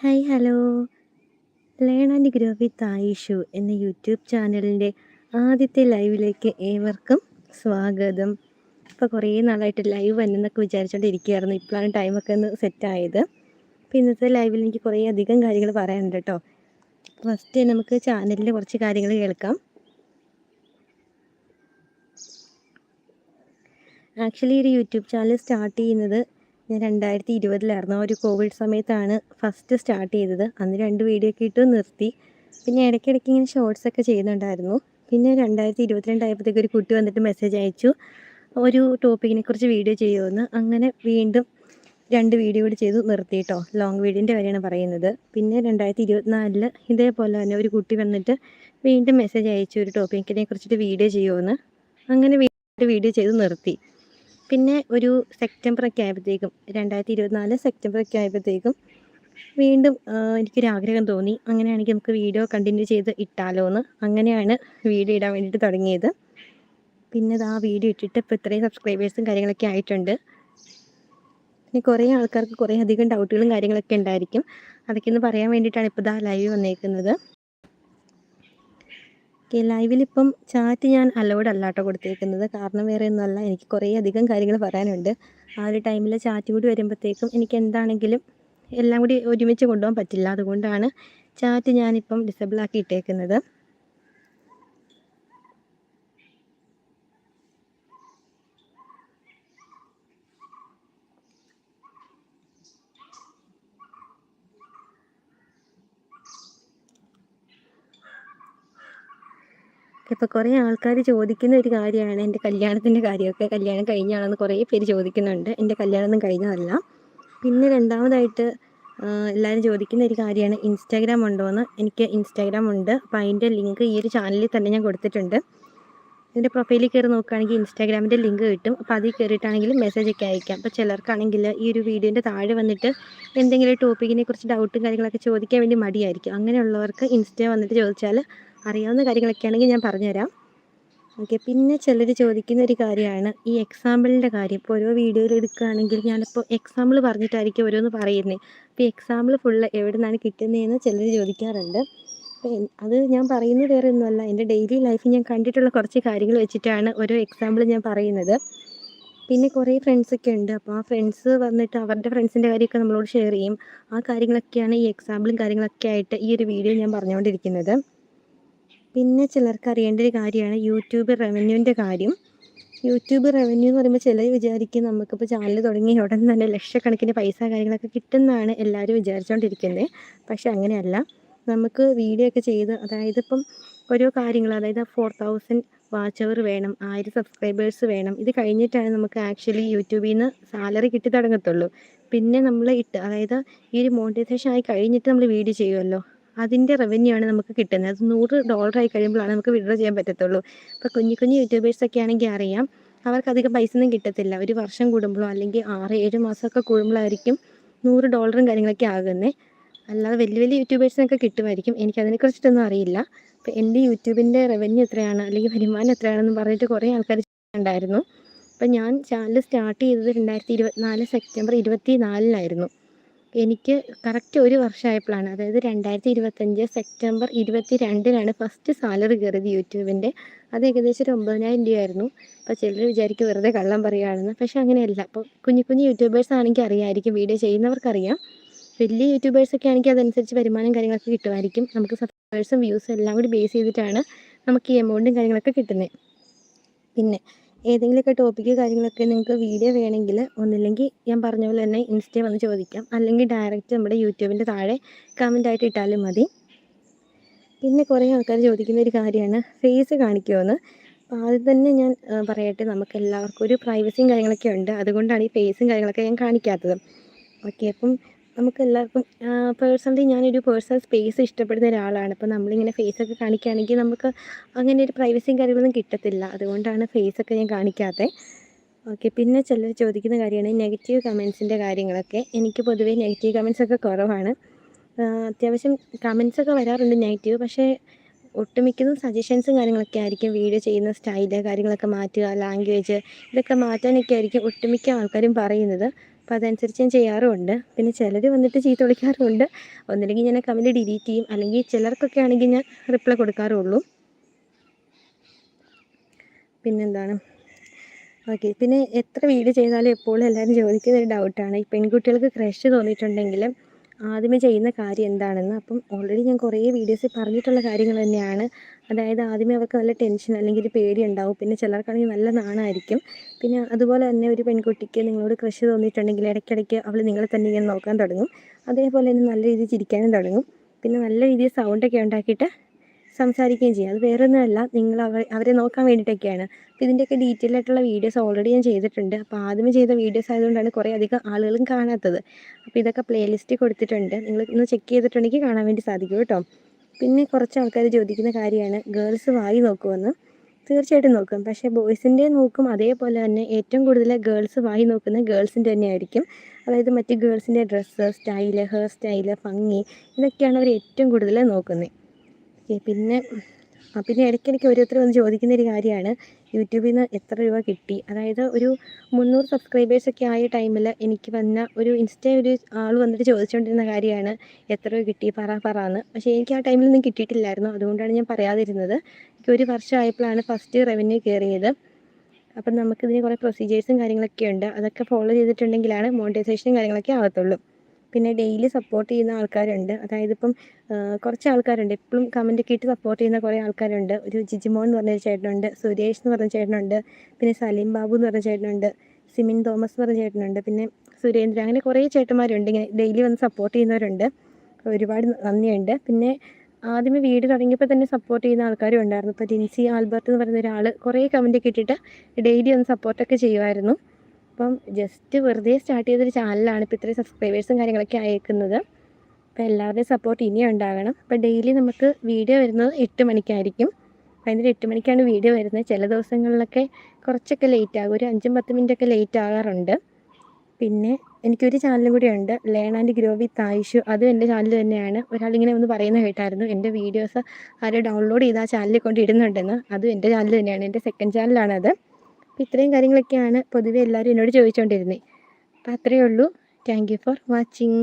Hi hello. Learn and grow with Ayishu എന്ന YouTube ചാനലിന്റെ ആദ്യത്തെ ലൈവിലേക്ക് ഏവർക്കും സ്വാഗതം. ഇപ്പോൾ കുറേ നാളായിട്ട് ലൈവ് വന്നെന്നൊക്കെ വിചാരിച്ചുകൊണ്ടിരിക്കുകയായിരുന്നു ഇപ്പോഴാണ് ടൈമൊക്കെ ഒന്ന് സെറ്റായത്. അപ്പോൾ ഇന്നത്തെ ലൈവിൽ എനിക്ക് കുറേ അധികം കാര്യങ്ങൾ പറയാനുണ്ട് കേട്ടോ. ഫസ്റ്റ് നമുക്ക് ചാനലിന്റെ കുറച്ച് കാര്യങ്ങൾ കേൾക്കാം. ആക്ച്വലി ഒരു യൂട്യൂബ് ചാനൽ സ്റ്റാർട്ട് ചെയ്യുന്നത് ഞാൻ രണ്ടായിരത്തി ഇരുപതിലായിരുന്നു ആ ഒരു കോവിഡ് സമയത്താണ് ഫസ്റ്റ് സ്റ്റാർട്ട് ചെയ്തത്. അന്ന് രണ്ട് വീഡിയോ ഒക്കെ ഇട്ട് നിർത്തി. പിന്നെ ഇടയ്ക്കിടയ്ക്ക് ഇങ്ങനെ ഷോർട്സ് ഒക്കെ ചെയ്യുന്നുണ്ടായിരുന്നു. പിന്നെ രണ്ടായിരത്തി ഇരുപത്തിരണ്ടായപ്പോഴത്തേക്ക് ഒരു കുട്ടി വന്നിട്ട് മെസ്സേജ് അയച്ചു. ഒരു ടോപ്പിക്കിനെ കുറിച്ച് വീഡിയോ ചെയ്യുമെന്ന്. അങ്ങനെ വീണ്ടും രണ്ട് വീഡിയോ കൂടി ചെയ്തു നിർത്തിയിട്ടോ ലോങ് വീഡിയോന്റെ കാര്യമാണ് പറയുന്നത്. പിന്നെ രണ്ടായിരത്തി ഇരുപത്തിനാലിൽ ഇതേപോലെ തന്നെ ഒരു കുട്ടി വന്നിട്ട് വീണ്ടും മെസ്സേജ് അയച്ചു ഒരു ടോപ്പിക്കിനെ കുറിച്ചിട്ട് വീഡിയോ ചെയ്യുമെന്ന്. അങ്ങനെ വീണ്ടും വീഡിയോ ചെയ്ത് നിർത്തി. പിന്നെ ഒരു സെപ്റ്റംബർ ഒക്കെ ആയപ്പോഴത്തേക്കും രണ്ടായിരത്തി ഇരുപത്തിനാല് സെപ്റ്റംബർ ഒക്കെ ആയപ്പോഴത്തേക്കും വീണ്ടും എനിക്കൊരു ആഗ്രഹം തോന്നി. അങ്ങനെയാണെങ്കിൽ നമുക്ക് വീഡിയോ കണ്ടിന്യൂ ചെയ്ത് ഇട്ടാലോ എന്ന്. അങ്ങനെയാണ് വീഡിയോ ഇടാൻ വേണ്ടിയിട്ട് തുടങ്ങിയത്. പിന്നെ ആ വീഡിയോ ഇട്ടിട്ട് ഇപ്പോൾ ഇത്രയും സബ്സ്ക്രൈബേഴ്സും കാര്യങ്ങളൊക്കെ ആയിട്ടുണ്ട്. പിന്നെ കുറേ ആൾക്കാർക്ക് കുറേ അധികം ഡൗട്ടുകളും കാര്യങ്ങളൊക്കെ ഉണ്ടായിരിക്കും. അതൊക്കെ ഒന്ന് പറയാൻ വേണ്ടിയിട്ടാണ് ഇപ്പോൾ ഇതാ ലൈവ് വന്നേക്കുന്നത്. ഓക്കെ ലൈവിലിപ്പം ചാറ്റ് ഞാൻ അലോഡ് അല്ല കേട്ടോ കൊടുത്തേക്കുന്നത്. കാരണം വേറെ ഒന്നുമല്ല എനിക്ക് കുറേ അധികം കാര്യങ്ങൾ പറയാനുണ്ട്. ആ ഒരു ടൈമിൽ ചാറ്റ് കൂടി വരുമ്പോഴത്തേക്കും എനിക്ക് എന്താണെങ്കിലും എല്ലാം കൂടി ഒരുമിച്ച് കൊണ്ടുപോകാൻ പറ്റില്ല. അതുകൊണ്ടാണ് ചാറ്റ് ഞാനിപ്പം ഡിസബിൾ ആക്കി ഇട്ടേക്കുന്നത്. ഇപ്പോൾ കുറേ ആൾക്കാർ ചോദിക്കുന്ന ഒരു കാര്യമാണ് എന്റെ കല്യാണത്തിന്റെ കാര്യമൊക്കെ. കല്യാണം കഴിഞ്ഞാണെന്ന് കുറേ പേര് ചോദിക്കുന്നുണ്ട്. എന്റെ കല്യാണമൊന്നും കഴിഞ്ഞതല്ല. പിന്നെ രണ്ടാമതായിട്ട് എല്ലാവരും ചോദിക്കുന്ന ഒരു കാര്യമാണ് ഇൻസ്റ്റാഗ്രാം ഉണ്ടോ എന്ന് എനിക്ക് ഇൻസ്റ്റാഗ്രാം ഉണ്ട്. അപ്പോൾ അതിന്റെ ലിങ്ക് ഈ ഒരു ചാനലിൽ തന്നെ ഞാൻ കൊടുത്തിട്ടുണ്ട്. എന്റെ പ്രൊഫൈലിൽ കയറി നോക്കുകയാണെങ്കിൽ ഇൻസ്റ്റാഗ്രാമിന്റെ ലിങ്ക് കിട്ടും. അപ്പോൾ അതിൽ കയറിയിട്ടാണെങ്കിലും മെസ്സേജ് ഒക്കെ അയക്കാം. അപ്പോൾ ചിലർക്കാണെങ്കിൽ ഈ ഒരു വീഡിയോന്റെ താഴെ വന്നിട്ട് എന്തെങ്കിലും ടോപ്പിക്കിനെ കുറിച്ച് ഡൗട്ടും കാര്യങ്ങളൊക്കെ ചോദിക്കാൻ വേണ്ടി മടിയായിരിക്കും. അങ്ങനെയുള്ളവർക്ക് ഇൻസ്റ്റ വന്നിട്ട് ചോദിച്ചാൽ അറിയാവുന്ന കാര്യങ്ങളൊക്കെ ആണെങ്കിൽ ഞാൻ പറഞ്ഞുതരാം. ഓക്കെ പിന്നെ ചിലർ ചോദിക്കുന്ന ഒരു കാര്യമാണ്. ഈ എക്സാമ്പിളിന്റെ കാര്യം. ഇപ്പോൾ ഓരോ വീഡിയോയിൽ എടുക്കുകയാണെങ്കിൽ ഞാനിപ്പോൾ എക്സാമ്പിൾ പറഞ്ഞിട്ടായിരിക്കും ഓരോന്ന് പറയുന്നത് അപ്പോൾ എക്സാമ്പിൾ ഫുള്ള് എവിടെ നിന്നാണ് കിട്ടുന്നതെന്ന് ചിലർ ചോദിക്കാറുണ്ട് അത് ഞാൻ പറയുന്നത് വേറെ ഒന്നുമല്ല. എന്റെ ഡെയിലി ലൈഫിൽ ഞാൻ കണ്ടിട്ടുള്ള കുറച്ച് കാര്യങ്ങൾ വെച്ചിട്ടാണ് ഓരോ എക്സാമ്പിൾ ഞാൻ പറയുന്നത്. പിന്നെ കുറേ ഫ്രണ്ട്സൊക്കെ ഉണ്ട്. അപ്പോൾ ആ ഫ്രണ്ട്സ് വന്നിട്ട് അവരുടെ ഫ്രണ്ട്സിന്റെ കാര്യമൊക്കെ നമ്മളോട് ഷെയർ ചെയ്യും. ആ കാര്യങ്ങളൊക്കെയാണ് ഈ എക്സാമ്പിളും കാര്യങ്ങളൊക്കെ ആയിട്ട് ഈ ഒരു വീഡിയോ ഞാൻ പറഞ്ഞുകൊണ്ടിരിക്കുന്നത്. പിന്നെ ചിലർക്ക് അറിയേണ്ട ഒരു കാര്യമാണ് യൂട്യൂബ് റവന്യൂവിന്റെ കാര്യം. യൂട്യൂബ് റവന്യൂ എന്ന് പറയുമ്പോൾ ചിലർ വിചാരിക്കും നമുക്കിപ്പോൾ ചാനൽ തുടങ്ങി ഉടൻ തന്നെ ലക്ഷക്കണക്കിന് പൈസ കാര്യങ്ങളൊക്കെ കിട്ടുന്നതാണ് എല്ലാവരും വിചാരിച്ചുകൊണ്ടിരിക്കുന്നത് പക്ഷെ അങ്ങനെയല്ല. നമുക്ക് വീഡിയോ ഒക്കെ ചെയ്ത് അതായത് ഇപ്പം ഓരോ കാര്യങ്ങൾ അതായത് ഫോർ തൗസൻഡ് വാച്ച് അവർ വേണം ആയിരം സബ്സ്ക്രൈബേഴ്സ് വേണം ഇത് കഴിഞ്ഞിട്ടാണ് നമുക്ക് ആക്ച്വലി യൂട്യൂബിൽ നിന്ന് സാലറി കിട്ടി തുടങ്ങത്തുള്ളൂ. പിന്നെ നമ്മൾ ഇട്ട് അതായത് ഈ ഒരു മോണിറ്റൈസേഷൻ ആയി കഴിഞ്ഞിട്ട് നമ്മൾ വീഡിയോ ചെയ്യുമല്ലോ അതിന്റെ റവന്യൂ ആണ് നമുക്ക് കിട്ടുന്നത്. അത് നൂറ് ആയി കഴിയുമ്പോഴാണ് നമുക്ക് വിഡ്രോ ചെയ്യാൻ പറ്റത്തുള്ളൂ. ഇപ്പോൾ കുഞ്ഞു കുഞ്ഞു യൂട്യൂബേഴ്സൊക്കെ ആണെങ്കിൽ അറിയാം അവർക്ക് അധികം പൈസ ഒന്നും കിട്ടത്തില്ല. ഒരു വർഷം കൂടുമ്പോഴോ അല്ലെങ്കിൽ ആറ് ഏഴ് മാസമൊക്കെ കൂടുമ്പോഴായിരിക്കും നൂറ് ഡോളറും കാര്യങ്ങളൊക്കെ ആകുന്നത് അല്ലാതെ വലിയ വലിയ യൂട്യൂബേഴ്സിനൊക്കെ കിട്ടുമായിരിക്കും. എനിക്ക് അതിനെക്കുറിച്ചിട്ടൊന്നും അറിയില്ല. അപ്പോൾ എന്റെ യൂട്യൂബിന്റെ റവന്യൂ എത്രയാണ് അല്ലെങ്കിൽ വരുമാനം എത്രയാണെന്ന് പറഞ്ഞിട്ട് കുറേ ആൾക്കാർ ഉണ്ടായിരുന്നു അപ്പോൾ ഞാൻ ചാനൽ സ്റ്റാർട്ട് ചെയ്തത് രണ്ടായിരത്തി ഇരുപത്തിനാല് സെപ്റ്റംബർ ഇരുപത്തി നാലിനായിരുന്നു എനിക്ക് കറക്റ്റ് ഒരു വർഷമായപ്പോഴാണ് അതായത് രണ്ടായിരത്തി ഇരുപത്തഞ്ച് സെപ്റ്റംബർ ഇരുപത്തി രണ്ടിനാണ് ഫസ്റ്റ് സാലറി കയറിയത് യൂട്യൂബിന്റെ അത് ഏകദേശം ഒരു ഒമ്പതിനായിരം രൂപയായിരുന്നു. അപ്പോൾ ചിലർ വിചാരിക്കും വെറുതെ കള്ളം പറയുകയാണെന്ന്. പക്ഷേ അങ്ങനെയല്ല. അപ്പോൾ കുഞ്ഞു കുഞ്ഞു യൂട്യൂബേഴ്സ് ആണെങ്കിൽ അറിയാമായിരിക്കും വീഡിയോ ചെയ്യുന്നവർക്കറിയാം. വലിയ യൂട്യൂബേഴ്സൊക്കെ ആണെങ്കിൽ അതനുസരിച്ച് വരുമാനം കാര്യങ്ങളൊക്കെ കിട്ടുമായിരിക്കും. നമുക്ക് സബ്സ്ക്രൈബേഴ്സും വ്യൂസും എല്ലാം കൂടി ബേസ് ചെയ്തിട്ടാണ് നമുക്ക് ഈ എമൗണ്ടും കാര്യങ്ങളൊക്കെ കിട്ടുന്നത്. പിന്നെ ഏതെങ്കിലുമൊക്കെ ടോപ്പിക്ക് കാര്യങ്ങളൊക്കെ നിങ്ങൾക്ക് വീഡിയോ വേണമെങ്കിൽ ഒന്നില്ലെങ്കിൽ ഞാൻ പറഞ്ഞ പോലെ തന്നെ ഇൻസ്റ്റയിൽ വന്ന് ചോദിക്കാം. അല്ലെങ്കിൽ ഡയറക്റ്റ് നമ്മുടെ യൂട്യൂബിന്റെ താഴെ കമന്റായിട്ട് ഇട്ടാലും മതി. പിന്നെ കുറേ ആൾക്കാർ ചോദിക്കുന്ന ഒരു കാര്യമാണ്. ഫേസ് കാണിക്കുമെന്ന് അപ്പോൾ ആദ്യം തന്നെ ഞാൻ പറയട്ടെ. നമുക്ക് എല്ലാവർക്കും ഒരു പ്രൈവസിയും കാര്യങ്ങളൊക്കെ ഉണ്ട്. അതുകൊണ്ടാണ് ഈ ഫേസും കാര്യങ്ങളൊക്കെ ഞാൻ കാണിക്കാത്തത്. ഓക്കെ അപ്പം നമുക്ക് എല്ലാവർക്കും പേഴ്സണലി ഞാനൊരു പേഴ്സണൽ സ്പേസ് ഇഷ്ടപ്പെടുന്ന ഒരാളാണ്. അപ്പോൾ നമ്മളിങ്ങനെ ഫേസൊക്കെ കാണിക്കുകയാണെങ്കിൽ നമുക്ക് അങ്ങനെ ഒരു പ്രൈവസിയും കാര്യങ്ങളൊന്നും കിട്ടത്തില്ല. അതുകൊണ്ടാണ് ഫേസൊക്കെ ഞാൻ കാണിക്കാത്തത് ഓക്കെ പിന്നെ ചിലർ ചോദിക്കുന്ന കാര്യമാണ് നെഗറ്റീവ് കമൻസിന്റെ കാര്യങ്ങളൊക്കെ. എനിക്ക് പൊതുവേ നെഗറ്റീവ് കമൻസ് ഒക്കെ കുറവാണ്. അത്യാവശ്യം കമൻസ് ഒക്കെ വരാറുണ്ട് നെഗറ്റീവ് പക്ഷേ ഒട്ടുമിക്കതും സജഷൻസും കാര്യങ്ങളൊക്കെ ആയിരിക്കും വീഡിയോ ചെയ്യുന്ന സ്റ്റൈൽ കാര്യങ്ങളൊക്കെ മാറ്റുക ലാംഗ്വേജ് ഇതൊക്കെ മാറ്റാനൊക്കെ ആയിരിക്കും ഒട്ടുമിക്ക ആൾക്കാരും പറയുന്നത്. അപ്പോൾ അതനുസരിച്ച് ഞാൻ ചെയ്യാറുമുണ്ട് പിന്നെ ചിലർ വന്നിട്ട് ചീത്ത വിളിക്കാറുമുണ്ട് ഒന്നില്ലെങ്കിൽ ഞാൻ കമന്റ് ഡിലീറ്റ് ചെയ്യും. അല്ലെങ്കിൽ ചിലർക്കൊക്കെ ആണെങ്കിൽ ഞാൻ റിപ്ലൈ കൊടുക്കാറുള്ളൂ. പിന്നെന്താണ്? ഓക്കെ പിന്നെ എത്ര വീഡിയോ ചെയ്താലും എപ്പോഴും എല്ലാവരും ചോദിക്കുന്ന ഒരു ഡൗട്ടാണ് ഈ പെൺകുട്ടികൾക്ക് ക്രഷ് തോന്നിയിട്ടുണ്ടെങ്കിൽ ആദ്യമേ ചെയ്യുന്ന കാര്യം എന്താണെന്ന്. അപ്പം ഓൾറെഡി ഞാൻ കുറേ വീഡിയോസിൽ പറഞ്ഞിട്ടുള്ള കാര്യങ്ങൾ തന്നെയാണ്. അതായത് ആദ്യമേ അവർക്ക് നല്ല ടെൻഷൻ അല്ലെങ്കിൽ പേടി ഉണ്ടാവും. പിന്നെ ചിലർക്കാണെങ്കിൽ നല്ല നാണായിരിക്കും. പിന്നെ അതുപോലെ തന്നെ ഒരു പെൺകുട്ടിക്ക് നിങ്ങളോട് ക്രഷ് തോന്നിയിട്ടുണ്ടെങ്കിൽ ഇടയ്ക്കിടയ്ക്ക് അവൾ നിങ്ങളെ തന്നെ ഇങ്ങനെ നോക്കാൻ തുടങ്ങും. അതേപോലെ തന്നെ നല്ല രീതിയിൽ ചിരിക്കാനും തുടങ്ങും. പിന്നെ നല്ല രീതിയിൽ സൗണ്ടൊക്കെ ഉണ്ടാക്കിയിട്ട് സംസാരിക്കുകയും ചെയ്യും. അത് വേറെ ഒന്നുമല്ല നിങ്ങൾ അവർ അവരെ നോക്കാൻ വേണ്ടിയിട്ടൊക്കെയാണ്. അപ്പോൾ ഇതിന്റെയൊക്കെ ഡീറ്റെയിൽ ആയിട്ടുള്ള വീഡിയോസ് ഓൾറെഡി ഞാൻ ചെയ്തിട്ടുണ്ട്. അപ്പോൾ ആദ്യമേ ചെയ്ത വീഡിയോസ് ആയതുകൊണ്ടാണ് കുറേ അധികം ആളുകളും കാണാത്തത്. അപ്പോൾ ഇതൊക്കെ പ്ലേലിസ്റ്റ് കൊടുത്തിട്ടുണ്ട്. നിങ്ങൾ ഒന്ന് ചെക്ക് ചെയ്തിട്ടുണ്ടെങ്കിൽ കാണാൻ വേണ്ടി സാധിക്കും കേട്ടോ. പിന്നെ കുറച്ച് ആൾക്കാർ ചോദിക്കുന്ന കാര്യമാണ്. ഗേൾസ് വായി നോക്കുമെന്ന്. തീർച്ചയായിട്ടും നോക്കും. പക്ഷേ ബോയ്സിന്റെ നോക്കും അതേപോലെ തന്നെ ഏറ്റവും കൂടുതൽ ഗേൾസ് വായി നോക്കുന്നത് ഗേൾസിന്റെ തന്നെയായിരിക്കും. അതായത് മറ്റ് ഗേൾസിന്റെ ഡ്രസ്സ് സ്റ്റൈൽ ഹെയർ സ്റ്റൈൽ ഭംഗി ഇതൊക്കെയാണ് അവർ ഏറ്റവും കൂടുതൽ നോക്കുന്നത്. പിന്നെ പിന്നെ ഇടയ്ക്കിടയ്ക്ക് ഓരോരുത്തർ വന്ന് ചോദിക്കുന്ന ഒരു കാര്യമാണ്. യൂട്യൂബിൽ നിന്ന് എത്ര രൂപ കിട്ടി? അതായത് ഒരു മുന്നൂറ് സബ്സ്ക്രൈബേഴ്സൊക്കെ ആയ ടൈമിൽ എനിക്ക് വന്ന ഒരു ഇൻസ്റ്റ ഒരു ആൾ വന്നിട്ട് ചോദിച്ചുകൊണ്ടിരുന്ന കാര്യമാണ് എത്ര രൂപ കിട്ടി? പറ പറ എന്ന്. പക്ഷേ എനിക്ക് ആ ടൈമിൽ ടൈമിലൊന്നും കിട്ടിയിട്ടില്ലായിരുന്നു. അതുകൊണ്ടാണ് ഞാൻ പറയാതിരുന്നത്. എനിക്ക് ഒരു വർഷമായപ്പോഴാണ് ഫസ്റ്റ് റവന്യൂ കയറിയത് അപ്പം നമുക്കിതിന് കുറേ പ്രൊസീജിയേഴ്സും കാര്യങ്ങളൊക്കെ ഉണ്ട്. അതൊക്കെ ഫോളോ ചെയ്തിട്ടുണ്ടെങ്കിലാണ് മോണിറ്റൈസേഷനും കാര്യങ്ങളൊക്കെ ആകത്തുള്ളൂ. പിന്നെ ഡെയിലി സപ്പോർട്ട് ചെയ്യുന്ന ആൾക്കാരുണ്ട്. അതായത് ഇപ്പം കുറച്ച് ആൾക്കാരുണ്ട്. എപ്പോഴും കമന്റ് ഒക്കെ ഇട്ട് സപ്പോർട്ട് ചെയ്യുന്ന കുറേ ആൾക്കാരുണ്ട്. ഒരു ജിജിമോൻ എന്ന് പറഞ്ഞൊരു ചേട്ടനുണ്ട് സുരേഷ് എന്ന് പറഞ്ഞ ചേട്ടനുണ്ട് പിന്നെ സലീം ബാബു എന്ന് പറഞ്ഞ ചേട്ടനുണ്ട് സിമിൻ തോമസ് എന്ന് പറഞ്ഞ ചേട്ടനുണ്ട് പിന്നെ സുരേന്ദ്രൻ അങ്ങനെ കുറേ ചേട്ടന്മാരുണ്ട്. ഇങ്ങനെ ഡെയിലി വന്ന് സപ്പോർട്ട് ചെയ്യുന്നവരുണ്ട്. ഒരുപാട് നന്ദിയുണ്ട്. പിന്നെ ആദ്യമേ വീട് തുടങ്ങിയപ്പോൾ തന്നെ സപ്പോർട്ട് ചെയ്യുന്ന ആൾക്കാരും ഉണ്ടായിരുന്നു. ഇപ്പോൾ ജിൻസി ആൽബർട്ട് എന്ന് പറയുന്ന ഒരാൾ കുറേ കമന്റ് ഒക്കെ ഇട്ടിട്ട് ഡെയിലി ഒന്ന് സപ്പോർട്ടൊക്കെ ചെയ്യുമായിരുന്നു. അപ്പം ജസ്റ്റ് വെറുതെ സ്റ്റാർട്ട് ചെയ്തൊരു ചാനലാണ് ഇപ്പോൾ ഇത്രയും സബ്സ്ക്രൈബേഴ്സും കാര്യങ്ങളൊക്കെ അയക്കുന്നത് അപ്പോൾ എല്ലാവരുടെയും സപ്പോർട്ട് ഇനിയും ഉണ്ടാകണം. അപ്പോൾ ഡെയിലി നമുക്ക് വീഡിയോ വരുന്നത് എട്ട് മണിക്കായിരിക്കും. വൈകുന്നേരം എട്ട് മണിക്കാണ് വീഡിയോ വരുന്നത്. ചില ദിവസങ്ങളിലൊക്കെ കുറച്ചൊക്കെ ലേറ്റ് ആകും. ഒരു അഞ്ചും പത്ത് മിനിറ്റൊക്കെ ലേറ്റ് ആകാറുണ്ട്. പിന്നെ എനിക്കൊരു ചാനലും കൂടി ഉണ്ട്. Learn and grow with Ayushu അതും എന്റെ ചാനൽ തന്നെയാണ്. ഒരാളിങ്ങനെ ഒന്ന് പറയുന്നത് കേട്ടായിരുന്നു. എന്റെ വീഡിയോസ് ആരും ഡൗൺലോഡ് ചെയ്ത് ആ ചാനലിൽ കൊണ്ട് ഇടുന്നുണ്ടെന്ന് അതും എന്റെ ചാനൽ തന്നെയാണ്. എന്റെ സെക്കൻഡ് ചാനലാണത് അപ്പോൾ ഇത്രയും കാര്യങ്ങളൊക്കെയാണ് പൊതുവെ എല്ലാവരും എന്നോട് ചോദിച്ചുകൊണ്ടിരുന്നത് അപ്പോൾ അത്രയേ ഉള്ളൂ. Thank you for watching